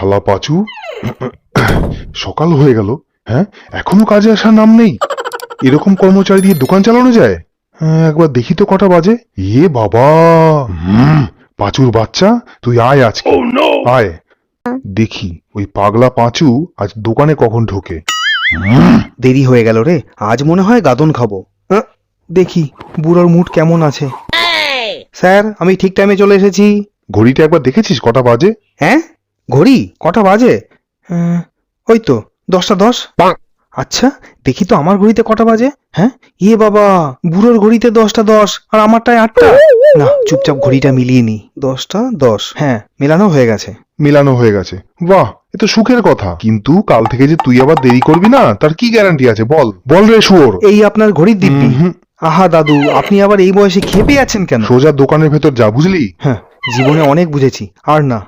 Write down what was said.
শালা পাচু। সকাল হয়ে গেল হ্যাঁ? এখনও কাজে আসার নাম নেই। এরকম কর্মচারী দিয়ে দোকান চালানো যায়? হ্যাঁ, একবার দেখি তো কটা বাজে। ইয়ে বাবা! হুম পাঁচুর বাচ্চা তুই আয় আজকে। আয়। দেখি ওই পাগলা পাঁচু আজ দোকানে কখন ঢোকে। দেরি হয়ে গেল রে আজ মনে হয় গাদন খাব। দেখি বুড়োর মুড কেমন আছে? স্যার আমি ঠিক টাইমে চলে এসেছি। ঘড়িটা একবার দেখেছিস কটা বাজে? হ্যাঁ? ঘড়ি? কটা বাজে? আহ, ওই তো দশটা দশ। আচ্ছা দেখি তো আমার ঘড়িতে কটা বাজে? হ্যাঁ? ইয়ে বাবা বুড়োর ঘড়িতে দশটা দশ আর আমারটায় আটটা। না চুপচাপ ঘড়িটা মিলিয়ে নি। দশটা দশ। হ্যাঁ মেলানো হয়ে গেছে। মেলানো হয়ে গেছে। বাহ এ তো সুখের কথা। কিন্তু কাল থেকে যে তুই আবার দেরি করবি না তার কি গ্যারান্টি আছে? বল। বল রে শুয়োর। এই আপনার ঘড়ির দিব্যি। হুম, আহা দাদু আপনি আবার এই বয়সে খেপে আছেন কেন? সোজা দোকানের ভেতর যা বুঝলি? হ্যাঁ জীবনে অনেক বুঝেছি। আর না।